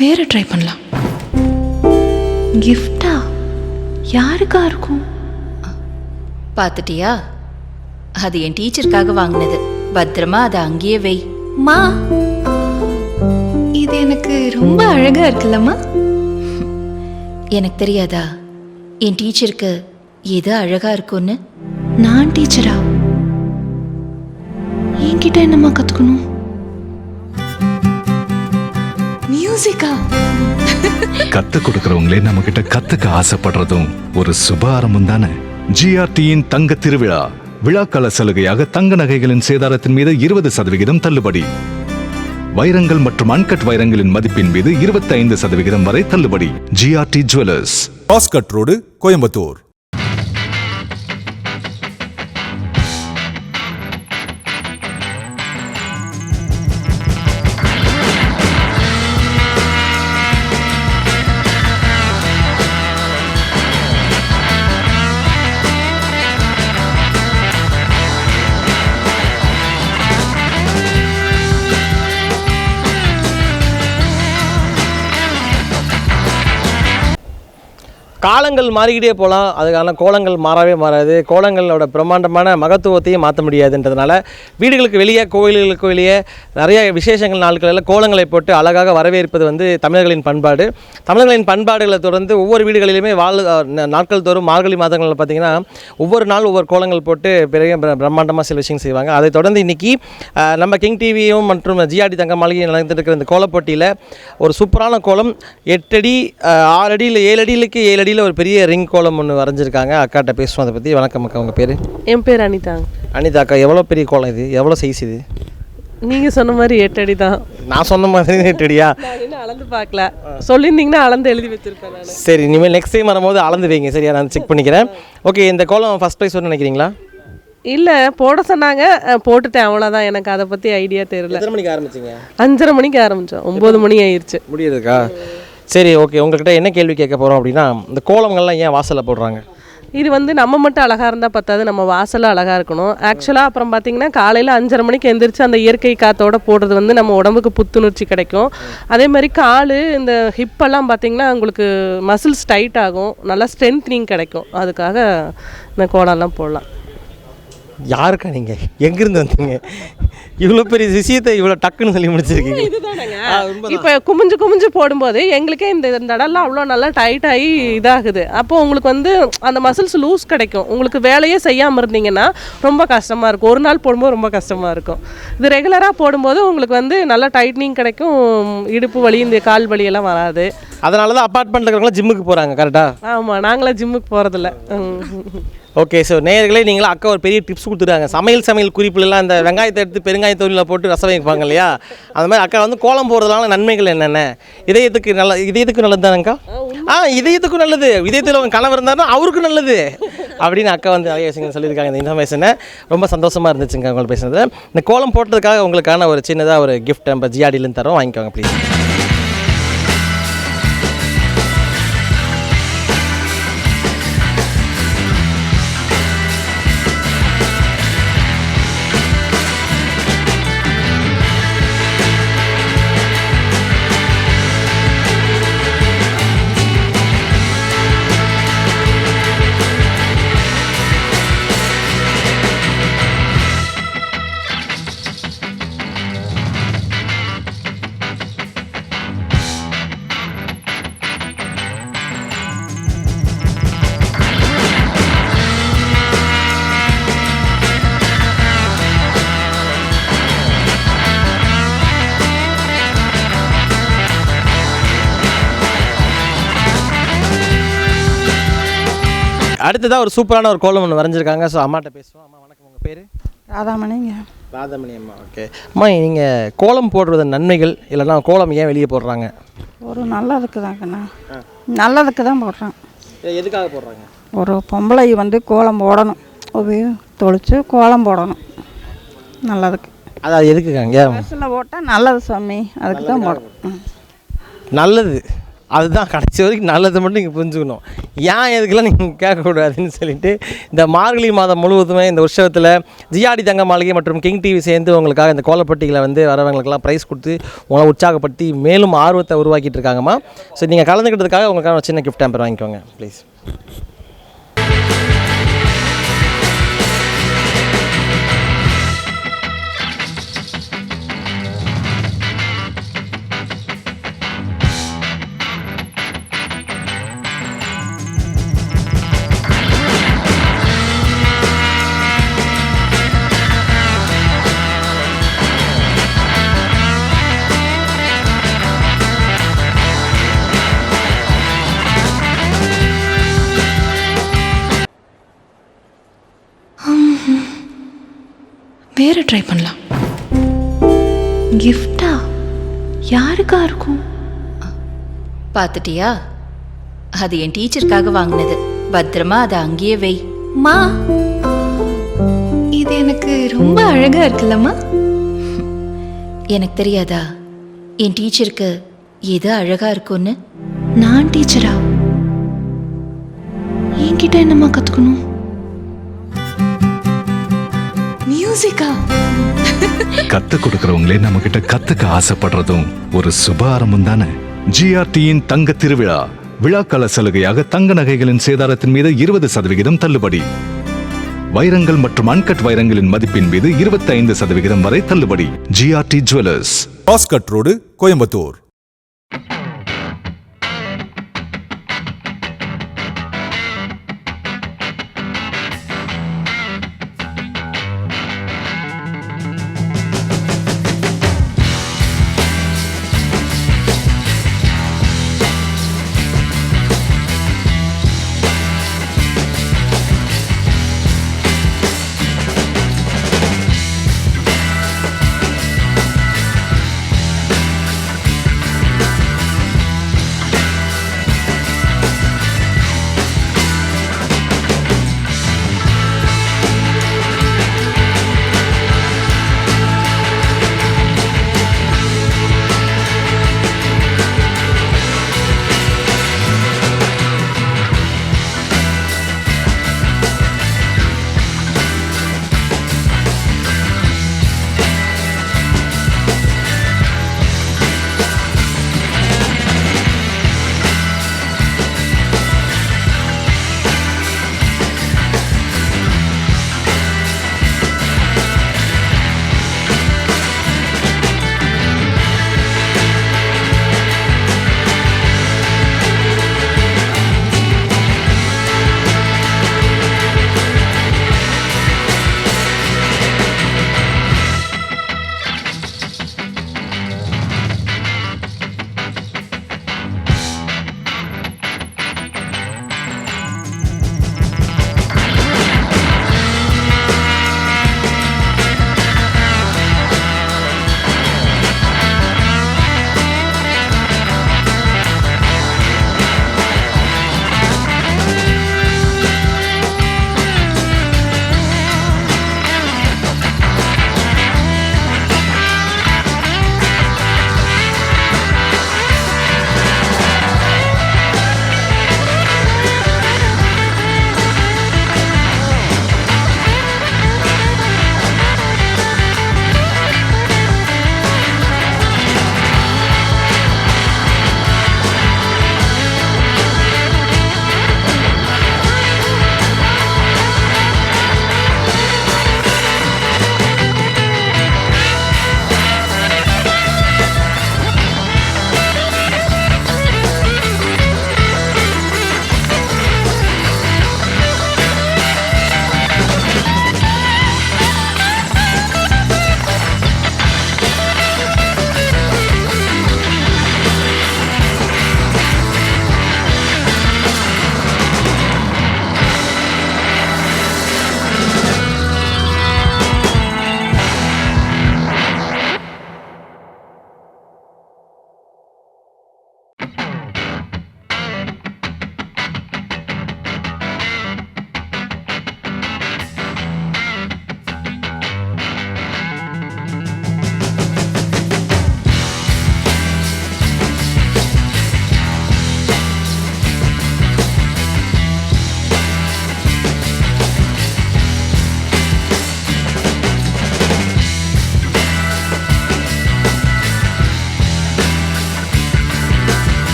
வேற ட்ரை பண்ணலாம். கிஃப்டா யாருக்கா இருக்கும்? பார்த்துட்டியா? அது என் டீச்சருக்காக வாங்கினது. பத்திரமா அதை அங்கேயே வை. மா? இது எனக்கு ரொம்ப அழகா இருக்குல்லம்மா. எனக்கு தெரியாதா? என் டீச்சருக்கு எது அழகா இருக்கும்னு? நான் டீச்சரா? என்கிட்ட என்னம்மா கத்துக்கணும்? மியூசிக்கா கத்து கொடுக்கறவங்களே நம்ம கிட்ட கத்துக்க ஆசைப்படுறதும் ஒரு சுப ஆரம்பம் தானே ஜிஆர்டியின் தங்க திருவிழா. விழாக்கால சலுகையாக தங்க நகைகளின் சேதாரத்தின் மீது இருபது சதவிகிதம் தள்ளுபடி. வைரங்கள் மற்றும் அன்கட் வைரங்களின் மதிப்பின் மீது 25% ஐந்து சதவிகிதம் வரை தள்ளுபடி. ஜிஆர்டி ஜுவல்லர்ஸ் பாஸ்கட் ரோடு கோயம்புத்தூர் காலங்கள் மாறிக்கிட்டே போகலாம். அதுக்கான கோலங்கள் மாறவே மாறாது. கோலங்களோட பிரம்மாண்டமான மகத்துவத்தையும் மாற்ற முடியாதுன்றதுனால வீடுகளுக்கு வெளியே கோயில்களுக்கு வெளியே நிறைய விசேஷங்கள் நாட்களில் கோலங்களை போட்டு அழகாக வரவேற்பது வந்து தமிழர்களின் பண்பாடு. தமிழர்களின் பண்பாடுகளை தொடர்ந்து ஒவ்வொரு வீடுகளிலுமே வாழ் நாட்கள் தோறும் மார்கழி மாதங்களில் பார்த்தீங்கன்னா ஒவ்வொரு நாள் ஒவ்வொரு கோலங்கள் போட்டு பெரிய பிர- பிரம்மாண்டமாக சில விஷயம் செய்வாங்க. அதை தொடர்ந்து இன்னைக்கு நம்ம கிங் டிவியும் மற்றும் ஜிஆர்டி தங்க மாளிகையும் நடந்துட்டு இருக்கிற இந்த கோலப்போட்டியில் ஒரு சூப்பரான கோலம் எட்டடி ஆறடியில் ஆறு ஏழடியில் ஏழு அடியிலுக்கு ஏழு அடியில் ஒரு பெரிய ரிங் கோலம் ஒன்று வரைஞ்சிருக்காங்க. அக்காட்ட பேசுவோம். அதை பற்றி வணக்கம் அக்கா உங்கள் பேர்? என் பேர் அனிதாங்க அனிதா அக்கா எவ்வளோ பெரிய கோலம் இது? எவ்வளோ சைஸ் இது? நீங்கள் சொன்ன மாதிரி எட்டு அடி தான். நான் சொன்ன மாதிரி எட்டடியா அளந்து பார்க்கல. சொல்லியிருந்தீங்கன்னா அளந்து எழுதி வச்சிருப்பேன் சரி இனிமேல் நெக்ஸ்ட் டைம் வரும்போது அளந்து வைங்க. சரியா? நான் செக் பண்ணிக்கிறேன். ஓகே இந்த கோலம் ஃபஸ்ட் ப்ரைஸ் ஒன்று நினைக்கிறீங்களா? இல்லை போட சொன்னாங்க. போட்டுட்டேன். அவ்வளோதான் எனக்கு அதை பற்றி ஐடியா தெரியல. எத்தனை மணிக்கு ஆரம்பிச்சிங்க? அஞ்சரை மணிக்கு ஆரம்பித்தோம் ஒம்பது மணி ஆயிடுச்சு முடியுதுக்கா? சரி ஓகே உங்கள்கிட்ட என்ன கேள்வி கேட்க போகிறோம் அப்படின்னா இந்த கோலங்கள்லாம் ஏன் வாசலில் போடுறாங்க? இது வந்து நம்ம மட்டும் அழகாக இருந்தால் பத்தாது நம்ம வாசலாக அழகாக இருக்கணும். ஆக்சுவலாக அப்புறம் பார்த்தீங்கன்னா காலையில் அஞ்சரை மணிக்கு எந்திரிச்சு அந்த இயற்கை காத்தோட போடுறது வந்து நம்ம உடம்புக்கு புத்துணர்ச்சி கிடைக்கும். அதே மாதிரி கால் இந்த ஹிப்பெல்லாம் பார்த்திங்கன்னா உங்களுக்கு மசில்ஸ் டைட் ஆகும். நல்லா ஸ்ட்ரென்த்னிங் கிடைக்கும். அதுக்காக இந்த கோலம்லாம் போடலாம். யாருக்கா நீங்கள் எங்கேருந்து வந்தீங்க? இவ்வளோ பெரிய விஷயத்தை இவ்வளோ டக்குன்னு சொல்லி முடிச்சிருக்கீங்க. இப்போ குமிஞ்சு குமிஞ்சு போடும்போது எங்களுக்கே இந்த இந்த இடம்லாம் அவ்வளோ நல்லா டைட் ஆகி இதாகுது. அப்போ உங்களுக்கு வந்து அந்த மசில்ஸ் லூஸ் கிடைக்கும். உங்களுக்கு வேலையே செய்யாமல் இருந்தீங்கன்னா ரொம்ப கஷ்டமாக இருக்கும். ஒரு நாள் போடும்போது ரொம்ப கஷ்டமாக இருக்கும். இது ரெகுலராக போடும்போது உங்களுக்கு வந்து நல்லா டைட்னிங் கிடைக்கும். இடுப்பு வலி இந்த கால் வலி எல்லாம் வராது. அதனால தான் அப்பார்ட்மெண்ட்டில் இருக்கிறவங்களாம் ஜிம்முக்கு போகிறாங்க கரெக்டாக ஆமாம் நாங்களாம் ஜிம்முக்கு போகிறதில்ல ஓகே ஸோ நேயர்களே நீங்களா அக்கா ஒரு பெரிய டிப்ஸ் கொடுத்துருக்காங்க சமையல் சமையல் குறிப்புலலாம் இந்த வெங்காயத்தை எடுத்து பெருங்காய தோலில் போட்டு ரசம் வைப்பாங்க இல்லையா? அந்த மாதிரி அக்கா வந்து கோலம் போடுறதுனால நன்மைகள் என்னென்ன? இதயத்துக்கு நல்ல இதயத்துக்கு நல்லது தானேக்கா ஆ இதயத்துக்கும் நல்லது. இதயத்தில் உங்கள் கணவர் இருந்தாருன்னா அவருக்கும் நல்லது. அப்படின்னு அக்கா வந்து நிறைய விஷயங்கள் சொல்லியிருக்காங்க. இந்த இன்ஃபர்மேஷனை ரொம்ப சந்தோஷமாக இருந்துச்சுங்க உங்களுக்கு பேசுனது இந்த கோலம் போட்டதுக்காக உங்களுக்கான ஒரு சின்னதாக ஒரு கிஃப்ட் நம்ம ஜிஆர்டிலேருந்து தரோம் வாங்கிக்கோங்க ப்ளீஸ் அடுத்ததாக ஒரு சூப்பரான ஒரு கோலம் ஒன்று வரைஞ்சிருக்காங்க. ஸோ அம்மாட்ட பேசுவோம். அம்மா வணக்கம். உங்கள் பேர்? ராதாமணிங்க. ராதமணி அம்மா. ஓகே அம்மா நீங்கள் கோலம் போடுறதன் நன்மைகள் இல்லைன்னா கோலம் ஏன் வெளியே போடுறாங்க? ஒரு நல்லதுக்கு தாங்கண்ணா நல்லதுக்கு தான் போடுறேன் எதுக்காக போடுறாங்க? ஒரு பொம்பளை வந்து கோலம் போடணும். ஒரு தொளிச்சு கோலம் போடணும். நல்லதுக்கு. அது அது எதுக்குங்க? ஏன்? பஸ்ஸில் போட்டால் நல்லது சாமி. அதுக்கு தான் போடணும். நல்லது. அதுதான் கடைசி வரைக்கும் நல்லதை மட்டும் நீங்கள் புரிஞ்சுக்கணும். ஏன் எதுக்கெல்லாம் நீங்கள் கேட்கக்கூடாதுன்னு சொல்லிட்டு இந்த மார்கழி மாதம் முழுவதுமே இந்த உற்சவத்தில் ஜிஆடி தங்க மாளிகை மற்றும் கிங் டிவி சேர்ந்து உங்களுக்காக இந்த கோலப்பட்டிகளை வந்து வரவங்களுக்கெல்லாம் ப்ரைஸ் கொடுத்து உங்களை உற்சாகப்படுத்தி மேலும் ஆர்வத்தை உருவாக்கிட்டு இருக்காங்கம்மா. ஸோ நீங்கள் கலந்துக்கிட்டதுக்காக உங்களுக்காக சின்ன கிஃப்ட் டேம்பர் வாங்கிக்கோங்க ப்ளீஸ் வேற ட்ரை பண்ணலாம். கிஃப்டா யாருக்கா இருக்கும்? பார்த்துட்டியா? அது என் டீச்சருக்காக வாங்கினது. பத்திரமா அதை அங்கேயே வை. மா இது எனக்கு ரொம்ப அழகா இருக்குல்லம்மா. எனக்கு தெரியாதா? என் டீச்சருக்கு எது அழகா இருக்கும்னு? நான் டீச்சரா? என்கிட்ட என்னம்மா கத்துக்கணும்? மியூசிக்கா கத்து கொடுக்கறவங்களே நம்ம கிட்ட கத்துக்க ஆசைப்படுறதும் ஒரு சுப ஆரம்பம் தானே ஜிஆர்டியின் தங்க திருவிழா. விழாக்கால சலுகையாக தங்க நகைகளின் சேதாரத்தின் மீது இருபது சதவிகிதம் தள்ளுபடி. வைரங்கள் மற்றும் அன்கட் வைரங்களின் மதிப்பின் மீது 25% சதவிகிதம் வரை தள்ளுபடி. ஜிஆர்டி ஜுவல்லர்ஸ் பாஸ்கட் ரோடு கோயம்புத்தூர்.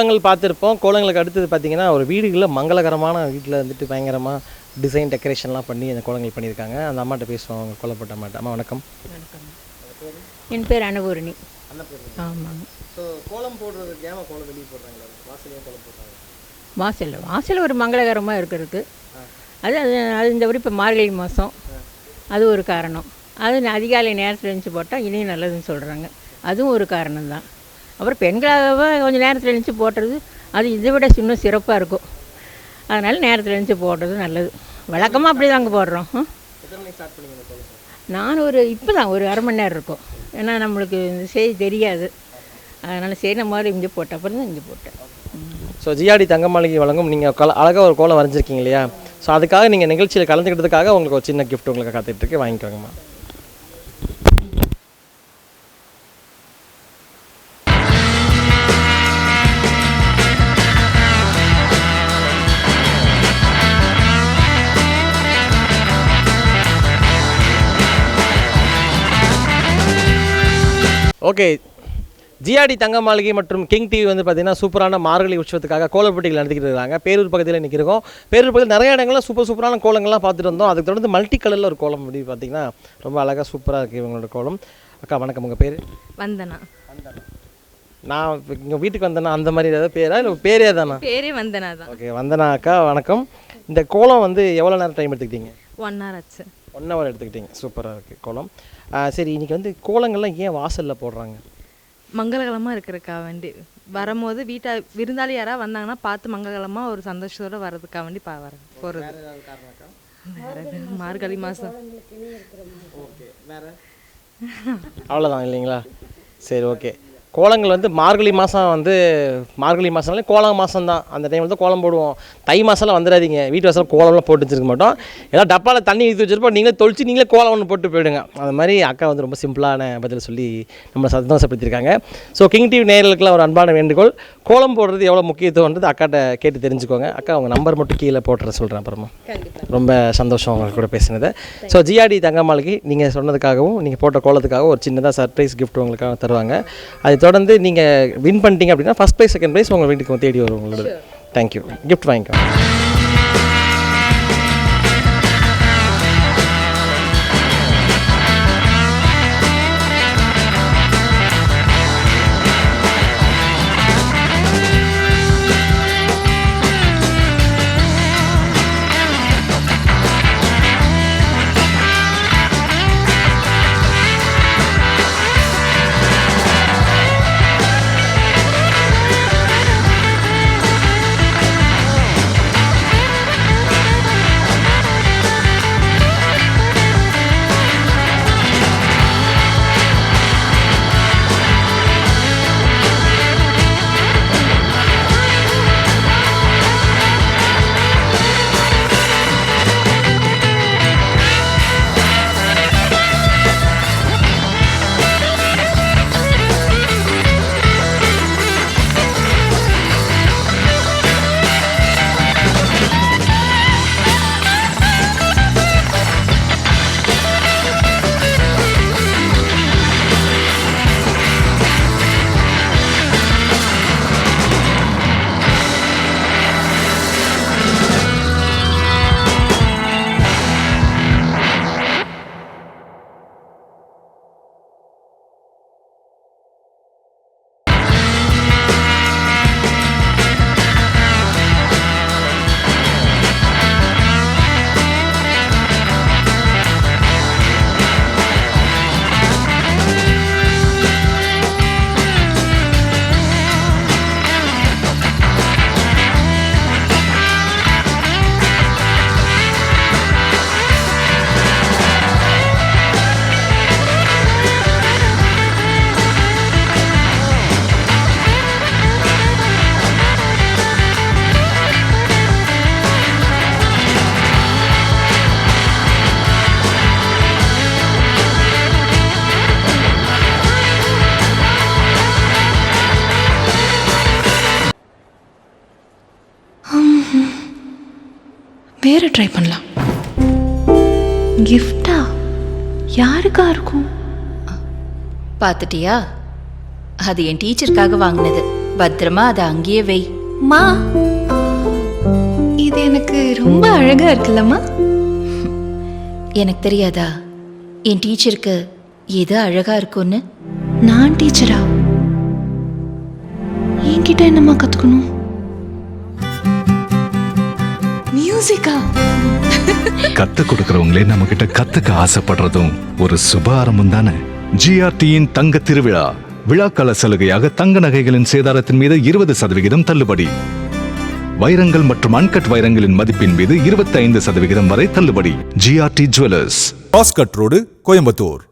கோலங்கள் பார்த்துருப்போம். கோலங்களுக்கு அடுத்தது பார்த்தீங்கன்னா ஒரு வீடுகளில் மங்களகரமான வீட்டில் வந்துட்டு பயங்கரமாக டிசைன் டெக்கரேஷன்லாம் பண்ணி அந்த கோலங்கள் பண்ணியிருக்காங்க. அந்த அம்மாட்ட பேசுவோம் அவங்க கோலப்பட்ட அம்மாட்ட. அம்மா வணக்கம். என் பேர் அனுபூரணி. ஆமாங்க. ஸோ கோலம் போடுறதுக்கு ஏமா கோலம் வெளியே போடுறாங்களா வாசலையும் கோலம் போடுறாங்க? வாசலில். வாசல் ஒரு மங்களகரமாக இருக்கிறதுக்கு. அது அது அது இந்த இப்போ மார்கழி மாதம் அது ஒரு காரணம். அது அதிகாலை நேரத்தில் எழுந்துச்சு போட்டால் இனியும் நல்லதுன்னு சொல்கிறாங்க அதுவும் ஒரு காரணம் தான் அப்புறம் பெண்களாகவே கொஞ்சம் நேரத்தில் எழுந்துச்சு போடுறது அது இதை விட இன்னும் சிறப்பாக இருக்கும். அதனால் நேரத்தில் எழுந்துச்சு போடுறது நல்லது. வழக்கமாக அப்படி தாங்க போடுறோம்? நான் ஒரு இப்போ தான் ஒரு அரை மணி நேரம் இருக்கும். ஏன்னா நம்மளுக்கு இந்த செய்தி தெரியாது. அதனால் சரி நம்ம மாதிரி இங்கே போட்ட அப்புறம் தான் இங்கே போட்டேன். ஸோ ஜிஆடி தங்கமாளிகை வழங்கும் நீங்கள் கல அழகாக ஒரு கோலம் வரைஞ்சிருக்கீங்க இல்லையா? ஸோ அதுக்காக நீங்கள் நிகழ்ச்சியில் கலந்துக்கிட்டதுக்காக உங்களுக்கு ஒரு சின்ன கிஃப்ட் உங்களுக்கு காத்துட்டு இருக்கு. வாங்கிக்கோங்கம்மா. ஓகே. ஜிஆடி தங்க மாளிகை மற்றும் கிங் டிவி வந்து பார்த்தீங்கன்னா சூப்பரான மார்கழி உற்சவத்துக்காக கோலப்பட்டிகள் நடத்திக்கிட்டு இருக்காங்க. பேரூர் பக்கத்தில் நிற்கிறோம் பேரூர் பக்கத்தில் நிறைய இடங்கள்ல சூப்பர் சூப்பரான கோலங்கள்லாம் பார்த்துட்டு வந்தோம். அதுக்கு தொடர்ந்து மல்டி கலரில் ஒரு கோலம் அப்படி பார்த்தீங்கன்னா ரொம்ப அழகாக சூப்பராக இருக்குது இவங்களோட கோலம். அக்கா வணக்கம். உங்கள் பேர்? வந்தனா. நான் இங்கே வீட்டுக்கு வந்தேன்னா அந்த மாதிரி ஏதாவது பேரா? இல்லை பேரே தானா? பேரே வந்தனா தான். ஓகே வந்தனா அக்கா வணக்கம். இந்த கோலம் வந்து எவ்வளோ நேரம் டைம் எடுத்துக்கிட்டீங்க? ஒன் ஹவர் ஆச்சு. ஒன் ஹவர் எடுத்துக்கிட்டீங்க. சூப்பராக இருக்குது கோலம். சரி இன்றைக்கி வந்து கோலங்கள்லாம் ஏன் வாசலில் போடுறாங்க? மங்களகரமாக இருக்கிறக்கா வேண்டி. வரும்போது வீட்டை விருந்தாளி யாராவது வந்தாங்கன்னா பார்த்து மங்களகரமாக ஒரு சந்தோஷத்தோட வர்றதுக்காக வேண்டி பா வர போகிறது? மார்கழி மாதம் அவ்வளோதான் இல்லைங்களா? சரி ஓகே. கோலங்கள் வந்து மார்கழி மாதம் வந்து மார்கழி மாதம்னாலே கோலம் மாதம் தான் அந்த டைமில் தான் கோலம் போடுவோம். தை மாதம்லாம் வந்துடாதீங்க. வீட்டு வாசல் கோலம்லாம் போட்டு வச்சிருக்க மாட்டோம். ஏதாவது டப்பாவில் தண்ணி ஊற்றி வச்சிருப்போம். நீங்களே தொளிச்சு நீங்களே கோலம் ஒன்று போட்டு போயிடுங்க. அது மாதிரி அக்கா வந்து ரொம்ப சிம்பிளான பதில் சொல்லி நம்மளை சந்தோஷப்படுத்தியிருக்காங்க. ஸோ கிங் டிவி நேயர்களுக்கெல்லாம் ஒரு அன்பான வேண்டுகோள். கோலம் போடுறது எவ்வளோ முக்கியத்துவன்றது அக்காட்ட கேட்டு தெரிஞ்சுக்கோங்க. அக்கா அவங்க நம்பர் மட்டும் கீழே போட்டுற சொல்கிறேன் அப்புறமா. ரொம்ப சந்தோஷம் உங்க கூட பேசினது. ஸோ ஜிஆடி தங்கமாளிகை நீங்கள் சொன்னதுக்காகவும் நீங்கள் போட்ட கோலத்துக்காகவும் ஒரு சின்னதாக சர்ப்ரைஸ் கிஃப்ட் உங்களுக்காக தருவாங்க. அதை தொடர்ந்து நீங்கள் வின் பண்ணிட்டீங்க அப்படின்னா ஃபஸ்ட் ப்ரைஸ் செகண்ட் ப்ரைஸ் உங்கள் வீட்டுக்கு தேடி வரும் உங்களோட. தேங்க்யூ கிஃப்ட் வாங்கிக்கோ பார்த்துட்டியா? அது என் டீச்சருக்காக வாங்கினது. பத்திரமா அதை அங்கேயே வை. மா. இது எனக்கு ரொம்ப அழகா இருக்குல்லம்மா. எனக்கு தெரியாதா? என் டீச்சருக்கு எது அழகா இருக்கும்னு? நான் டீச்சரா? என்கிட்ட என்னம்மா கத்துக்கணும்? மியூசிக்கா? கத்து கொடுக்கறவங்களே நம்ம கிட்ட கத்துக்க ஆசைப்படுறதும் ஒரு சுப ஆரம்பம் தானே? ஜிஆர்டியின் தங்க திருவிழா. விழாக்கால சலுகையாக தங்க நகைகளின் சேதாரத்தின் மீது இருபது சதவிகிதம் தள்ளுபடி. வைரங்கள் மற்றும் அன்கட் வைரங்களின் மதிப்பின் மீது 25% சதவிகிதம் வரை தள்ளுபடி. GRT jewellers. Road Coimbatore.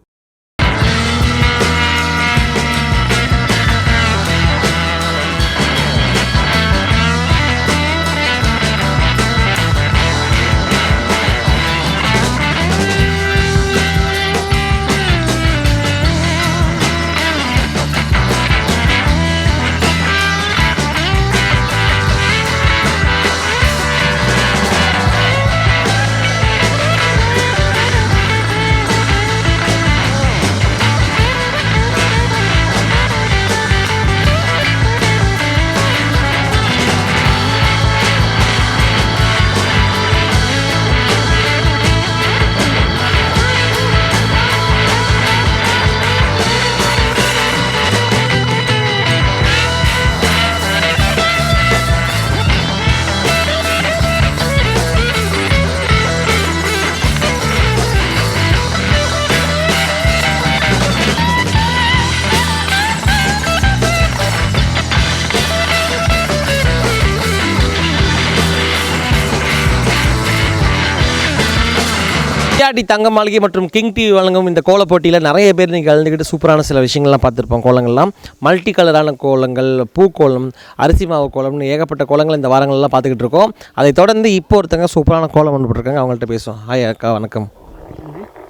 GRT தங்க மாளிகை மற்றும் கிங் டிவி வழங்கும் இந்த கோல போட்டியில் நிறைய பேர் நீங்கள் கலந்துக்கிட்டு சூப்பரான சில விஷயங்கள்லாம் பார்த்துருப்போம். கோலங்கள்லாம் மல்டி கலரான கோலங்கள் பூக்கோலம் அரிசி மாவு கோலம்னு ஏகப்பட்ட கோலங்கள் இந்த வாரங்கள்லாம் பார்த்துக்கிட்டு இருக்கோம். அதை தொடர்ந்து இப்போ ஒருத்தங்க சூப்பரான கோலம் கொண்டு போட்டிருக்காங்க. அவங்கள்ட்ட பேசுவோம். ஹாய் அக்கா வணக்கம்.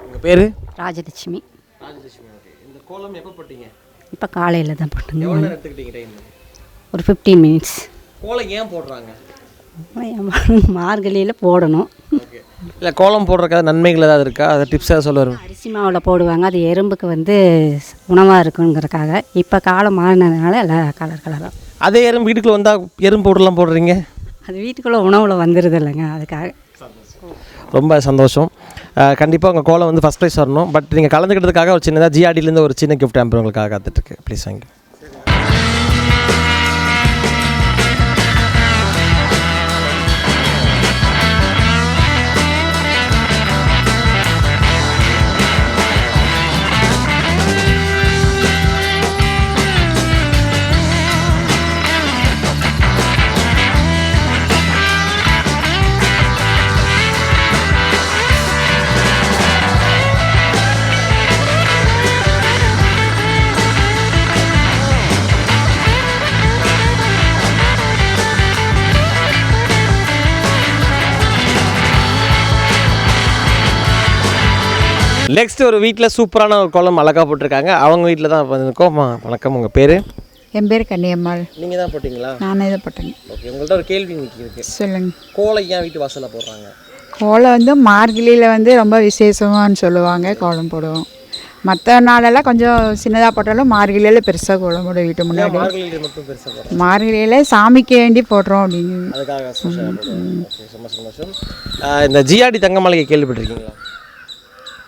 உங்கள் பேர்? ராஜலட்சுமி. இந்த கோலம் எப்போ போட்டீங்க? இப்போ காலையில் தான் போட்டுங்க. ஒரு ஃபிஃப்டீன் மினிட்ஸ் கோலம் ஏன் போடுறாங்க? மார்கழியில் போடணும். ஓகே இல்லை கோலம் போடுறதுக்காக நன்மைகள் ஏதாவது இருக்கா? அதை டிப்ஸ் ஏதாவது சொல்ல வரும் அரிசி மாவில் போடுவாங்க. அது எறும்புக்கு வந்து உணவாக இருக்குங்கிறதுக்காக. இப்போ காலம் மாறினதுனால எல்லாம் கலர் கலராக அதே எறும்பு வீட்டுக்குள்ள வந்தால் எறும்பு பவுடர்லாம் போடுறீங்க? அது வீட்டுக்குள்ளே உணவில் வந்துடுது இல்லைங்க அதுக்காக. ரொம்ப சந்தோஷம். கண்டிப்பாக உங்கள் கோலம் வந்து ஃபஸ்ட் ப்ரைஸ் வரணும். பட் நீங்கள் கலந்துக்கிட்டதுக்காக ஒரு சின்னதாக ஜிஆர்டிலேருந்து ஒரு சின்ன கிஃப்ட் உங்களுக்காக காத்துட்ருக்கு ப்ளீஸ் வாங்கி நெக்ஸ்ட் ஒரு வீட்டில் சூப்பரான ஒரு கோலம் அழகாக போட்டிருக்காங்க. அவங்க வீட்டில் தான் அம்மா, வணக்கம். உங்கள் பேர்? என் பேர் கன்னியம்மாள். நீங்கள் தான் போட்டிங்களா? நானே தான் போட்டேன் ஓகே உங்கள்கிட்ட ஒரு கேள்வி இருக்கு. சொல்லுங்க. கோலம் ஏன் வீட்டு வாசலில் போடுறாங்க? கோலம் வந்து மார்கழியில் வந்து ரொம்ப விசேஷமான்னு சொல்லுவாங்க கோலம் போடுவோம். மற்ற நாளெல்லாம் கொஞ்சம் சின்னதாக போட்டாலும் மார்கழியில் பெருசாக கோலம் போடுவோம் வீட்டு முன்னாடி. மார்கழியில் சாமிக்கு வேண்டி போடுறோம் அப்படின்னு. இந்த ஜிஆர்டி தங்க மாளிகை கேள்விப்பட்டிருக்கீங்களா?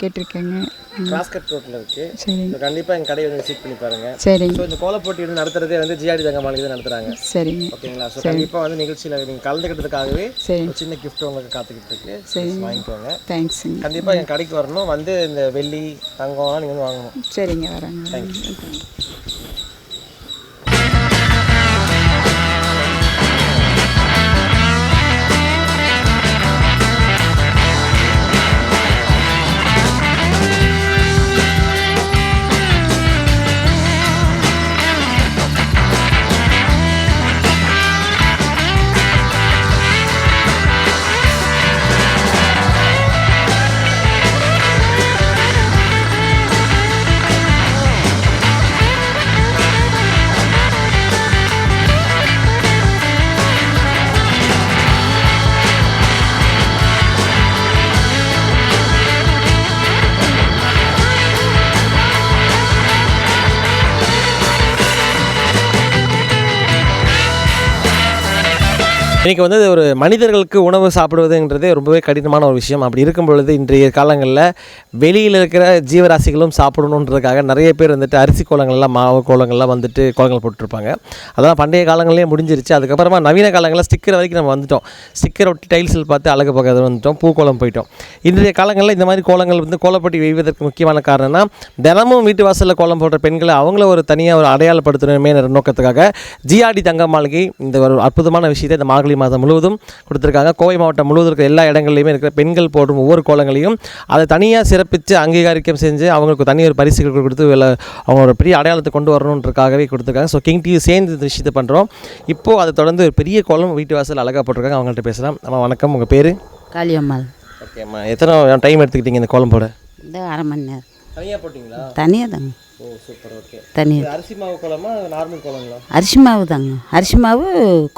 கேட்டிருக்கேங்க. ம், கிராஸ்கட் ரோட்டில் இருக்குது சரிங்க கண்டிப்பாக எங்கள் கடையை வந்து விசிட் பண்ணி பாருங்கள் சரிங்க. ஸோ இந்த கோலப் போட்டி வந்து நடத்துறதே வந்து ஜிஆர்டி தங்க மாளிகை தான் நடத்துகிறாங்க சரிங்க. ஓகேங்களா? ஸோ கண்டிப்பாக வந்து நிகழ்ச்சியில் நீங்கள் கலந்துக்கிட்டதுக்காகவே சரி. ஒரு சின்ன gift உங்களுக்கு காத்துக்கிட்டு இருக்கு. சரி. வாங்கிக்கோங்க. தேங்க்ஸுங்க கண்டிப்பாக என் கடைக்கு வரணும். வந்து இந்த வெள்ளி தங்கம்லாம் நீங்கள் வந்து வாங்கணும். சரிங்க வரேங்க வரேங்க. இன்றைக்கி வந்து ஒரு மனிதர்களுக்கு உணவு சாப்பிடுவதுங்கிறது ரொம்பவே கடினமான ஒரு விஷயம். அப்படி இருக்கும் பொழுது இன்றைய காலங்களில் வெளியில் இருக்கிற ஜீவராசிகளும் சாப்பிடணுன்றதுக்காக நிறைய பேர் வந்துட்டு அரிசி கோலங்கள்லாம் மாவு கோலங்கள்லாம் வந்துட்டு கோலங்கள் போட்டிருப்பாங்க. அதெல்லாம் பண்டைய காலங்கள்லேயே முடிஞ்சிருச்சு. அதுக்கப்புறமா நவீன காலங்களில் ஸ்டிக்கர் வரைக்கும் நம்ம வந்துட்டோம். ஸ்டிக்கர் ஒட்டி டைல்ஸில் பார்த்து அழகு பக்கத்தில் வந்துட்டோம். பூக்கோலம் போயிட்டோம். இன்றைய காலங்களில் இந்த மாதிரி கோலங்கள் வந்து கோலப்பட்டி வெய்வதற்கு முக்கியமான காரணம்னா தினமும் வீட்டு வாசலில் கோலம் போடுற பெண்களை அவங்கள ஒரு தனியாக ஒரு அடையாளப்படுத்தணுமே நோக்கத்துக்காக ஜிஆர்டி தங்க மாளிகை இந்த ஒரு அற்புதமான விஷயத்தை இந்த மார்கழி மாதம் முழுவதும் கொடுத்துருக்காங்க. கோவை மாவட்டம் முழுவதும் இருக்கிற எல்லா இடங்கள்லையுமே இருக்கிற பெண்கள் போடும் ஒவ்வொரு கோலங்களையும் அதை தனியாக சிறப்பித்து அங்கீகாரிக்கம் செஞ்சு அவங்களுக்கு தனி ஒரு பரிசுகள் கொடுத்து அவங்களோட பெரிய அடையாளத்தை கொண்டு வரணுன்றக்காகவே கொடுத்துருக்காங்க. ஸோ கிங் டிவி சேர்ந்து இந்த விஷயத்தை பண்ணுறோம் இப்போது அதை தொடர்ந்து ஒரு பெரிய கோலம் வீட்டு வாசல் அழகாக போட்டிருக்காங்க. அவங்கள்ட்ட பேசலாம். அம்மா வணக்கம். உங்கள் பேர்? காளியம்மாள். ஓகேம்மா. எத்தனை டைம் எடுத்துக்கிட்டீங்க இந்த கோலம் போட? இந்த அரை மணி நேரம். தனியாக போட்டிங்களா? தனியாக தாங்க ஓ சூப்பர் ஓகே. தனியாக அரிசி மாவு கோலமா நார்மல் கோலங்களா அரிசி மாவு தாங்க. அரிசி மாவு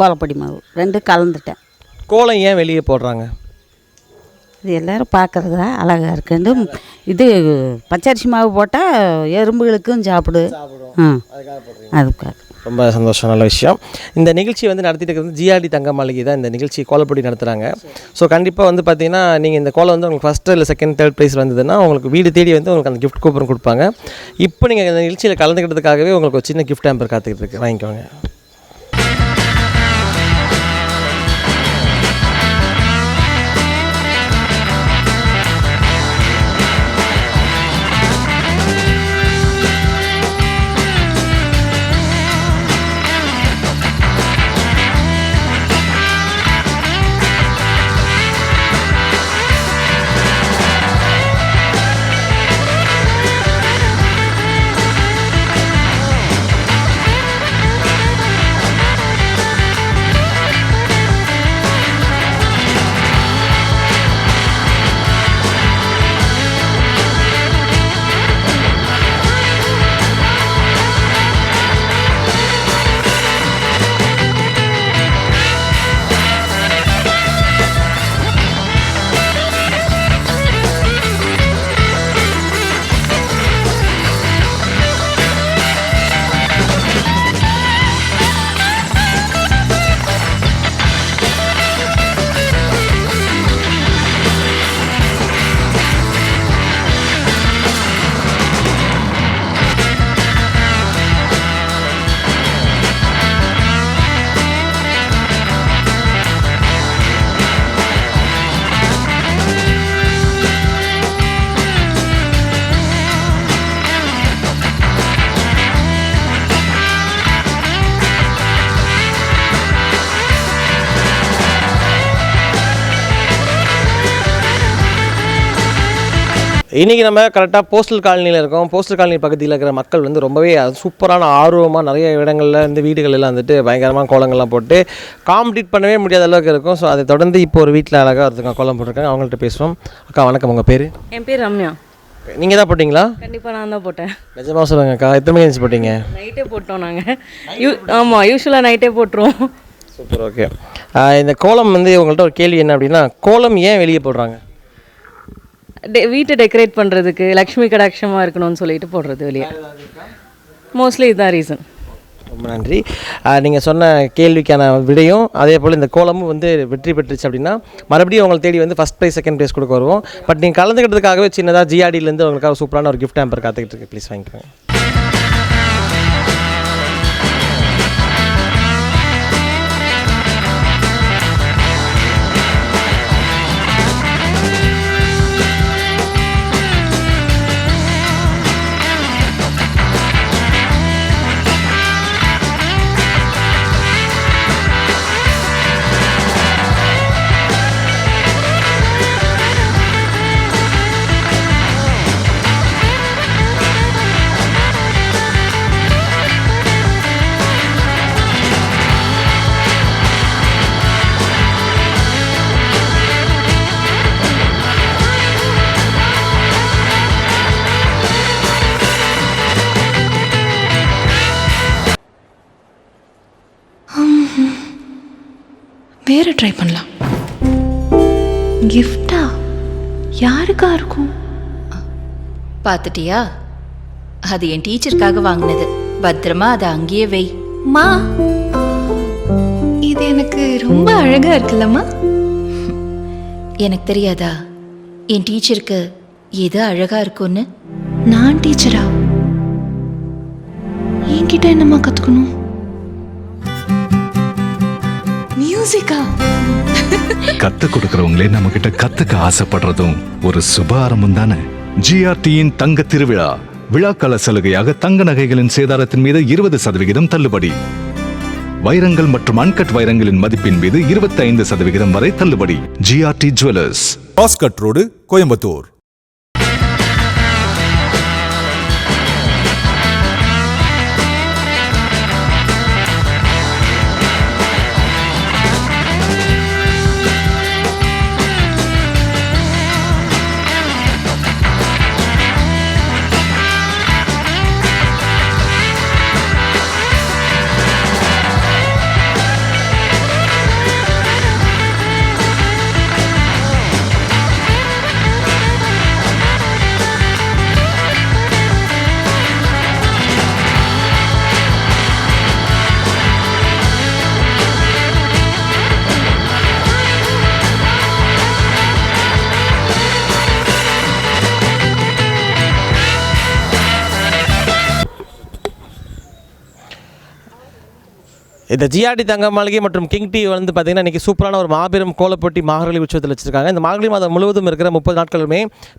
கோலப்பொடி மாவு. ரெண்டும் கலந்துட்டேன். கோலம் ஏன் வெளியே போடுறாங்க? இது எல்லாரும் பார்க்குறதா அழகாக இருக்குன்னு இது பச்சரிசி மாவு போட்டால் எறும்புகளுக்கும் சாப்பிடு. ஆ அதுக்காக. ரொம்ப சந்தோஷம் நல்ல விஷயம். இந்த நிகழ்ச்சி வந்து நடத்திட்டு இருக்கிறது ஜிஆர்டி தங்க மாளிகை தான் இந்த நிகழ்ச்சி கோலப்படி நடத்துகிறாங்க ஸோ கண்டிப்பாக வந்து பார்த்தீங்கன்னா நீங்கள் இந்த கோலம் வந்து உங்களுக்கு ஃபஸ்ட்டு இல்லை செகண்ட் தேர்ட் ப்ரைஸ் வந்ததுன்னா உங்களுக்கு வீடு தேடி வந்து உங்களுக்கு அந்த கிஃப்ட் கூப்பன் கொடுப்பாங்க. இப்போ நீங்கள் இந்த நிகழ்ச்சியில் கலந்துக்கிட்டதுக்காகவே உங்களுக்கு ஒரு சின்ன கிஃப்ட் ஹேம்பர் காத்துக்கிட்டு இருக்கு. வாங்கிக்கோங்க. இன்றைக்கி நம்ம கரெக்டாக போஸ்டல் காலனியில் இருக்கோம். போஸ்டல் காலனி பக்கத்தில் இருக்கிற மக்கள் வந்து ரொம்பவே சூப்பரான ஆர்வமாக நிறைய இடங்களில் இந்த வீடுகள் எல்லாம் வந்துட்டு பயங்கரமாக கோலங்கள்லாம் போட்டு காம்படிட் பண்ணவே முடியாத அளவுக்கு இருக்கும். ஸோ அதை தொடர்ந்து இப்போ ஒரு வீட்டில் அழகாக ஒருத்தங்க கோலம் போட்டிருக்காங்க. அவங்கள்ட்ட பேசுவோம். அக்கா வணக்கம். உங்கள் பேர்? என் பேர் ரம்யா. நீங்கள் தான் போட்டிங்களா? கண்டிப்பாக நான் தான் போட்டேன். நிஜமாக சொல்லுங்க அக்கா. எத்தனை மணி போட்டீங்க? நைட்டே போட்டோம் நாங்கள் யூ ஆமாம் யூஸ்வலாக நைட்டே போட்டுருவோம். சூப்பர் ஓகே இந்த கோலம் வந்து உங்கள்கிட்ட ஒரு கேள்வி என்ன அப்படின்னா கோலம் ஏன் வெளியே போடுறாங்க? வீட்டை டெக்கரேட் பண்ணுறதுக்கு லக்ஷ்மி கடாட்சமாக இருக்கணும்னு சொல்லிட்டு போடுறது வெளியே. மோஸ்ட்லி இதுதான் ரீசன் ரொம்ப நன்றி. நீங்கள் சொன்ன கேள்விக்கான விடையும் அதே போல் இந்த கோலமும் வந்து வெற்றி பெற்றுச்சு அப்படின்னா மறுபடியும் உங்களை தேடி வந்து ஃபஸ்ட் ப்ரைஸ் செகண்ட் ப்ரைஸ் கொடுக்க வருவோம். பட் நீங்கள் கலந்துக்கிட்டதுக்காகவே சின்னதாக ஜிஆர்டிலேருந்து உங்களுக்காக சூப்பரான ஒரு கிஃப்ட் ஹேம்பர் காத்துக்கிட்டு இருக்கு. ப்ளீஸ் வாங்கிக்கோங்க. யாருக்கா இருக்கும்? பார்த்துட்டியா? அது என் டீச்சருக்காக வாங்கினது. பத்திரமா அதை அங்கேயே வை. மா இது எனக்கு ரொம்ப அழகா இருக்குல்லம்மா. எனக்கு தெரியாதா? என் டீச்சருக்கு எது அழகா இருக்கும்னு? நான் டீச்சரா? என்கிட்ட என்னம்மா கத்துக்கணும்? மியூசிக்கா? கத்து கொடுக்கறவங்களே நம்ம கிட்ட கத்துக்க ஆசைப்படுறதும் ஒரு சுப ஆரம்பம் தானே ஜிஆர்டியின் தங்க திருவிழா. விழாக்கால சலுகையாக தங்க நகைகளின் சேதாரத்தின் மீது இருபது சதவிகிதம் தள்ளுபடி. வைரங்கள் மற்றும் அன்கட் வைரங்களின் மதிப்பின் மீது 25% சதவிகிதம் வரை தள்ளுபடி. GRT jewellers road Coimbatore. இந்த ஜிஆர்டி தங்க மாளிகை மற்றும் கிங் டி வந்து பார்த்திங்கன்னா இன்றைக்கி சூப்பரான ஒரு மாபெரும் கோலப்போட்டி மார்கழி உற்சவத்தில் வச்சுருக்காங்க. இந்த மார்கழி மாதம் முழுவதும் இருக்கிற முப்பது நாட்களுமே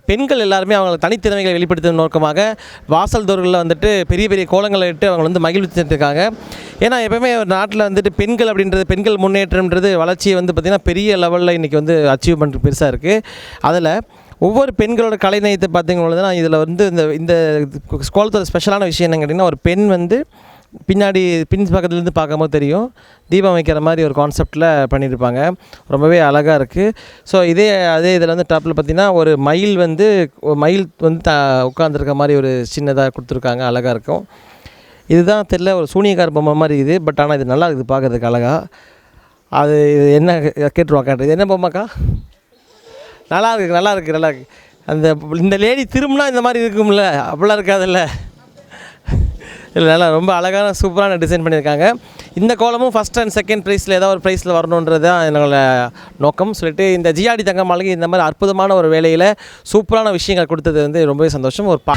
பெண்கள் எல்லாருமே அவங்க தனித்திறமைகளை வெளிப்படுத்தும் நோக்கமாக வாசல் தோர்களில் வந்துட்டு பெரிய பெரிய கோலங்களை இட்டு அவங்க வந்து மகிழ்ச்சி இருக்காங்க. ஏன்னா எப்பவுமே ஒரு நாட்டில் வந்துட்டு பெண்கள் அப்படின்றது பெண்கள் முன்னேற்றம்ன்றது வளர்ச்சியை வந்து பார்த்திங்கன்னா பெரிய லெவலில் இன்றைக்கி வந்து அச்சீவ் பண்ணுறது பெருசாக இருக்குது அதில் ஒவ்வொரு பெண்களோட கலைநயத்தை பார்த்தீங்கன்னா இதில் வந்து இந்த இந்த கோலத்தோட ஸ்பெஷலான விஷயம் என்னன்னு கேட்டிங்கன்னா ஒரு பெண் வந்து பின்னாடி பின்ஸ் பக்கத்துலேருந்து பார்க்கும்போது தெரியும். தீபம் வைக்கிற மாதிரி ஒரு கான்செப்டில் பண்ணியிருப்பாங்க. ரொம்பவே அழகாக இருக்குது ஸோ இதே அதே இதில் வந்து டாப்பில் பார்த்திங்கன்னா ஒரு மயில் வந்து மயில் வந்து த உட்காந்துருக்க மாதிரி ஒரு சின்னதாக கொடுத்துருக்காங்க. அழகாக இருக்கும். இதுதான் தெரில ஒரு சூனியக்கார பொம்மை மாதிரி இது பட் ஆனால் இது நல்லா இருக்குது பார்க்குறதுக்கு அழகாக அது இது என்ன கேட்டுருவாக்கா இது என்ன பொம்மைக்கா? நல்லா இருக்கு நல்லா இருக்குது நல்லா இருக்குது அந்த இந்த லேடி திரும்பினா இந்த மாதிரி இருக்கும்ல. அப்படிலாம் இருக்காதுல்ல. இல்லை நல்லா ரொம்ப அழகான சூப்பரான டிசைன் பண்ணியிருக்காங்க. இந்த கோலமும் ஃபஸ்ட் அண்ட் செகண்ட் ப்ரைஸில் ஏதாவது ஒரு ப்ரைஸில் வரணுன்றது தான் என்னோட நோக்கம். சொல்லிட்டு இந்த ஜிஆடி தங்க மாளிகை இந்த மாதிரி அற்புதமான ஒரு வேலையில் சூப்பரான விஷயங்கள் கொடுத்தது வந்து ரொம்பவே சந்தோஷம். ஒரு பா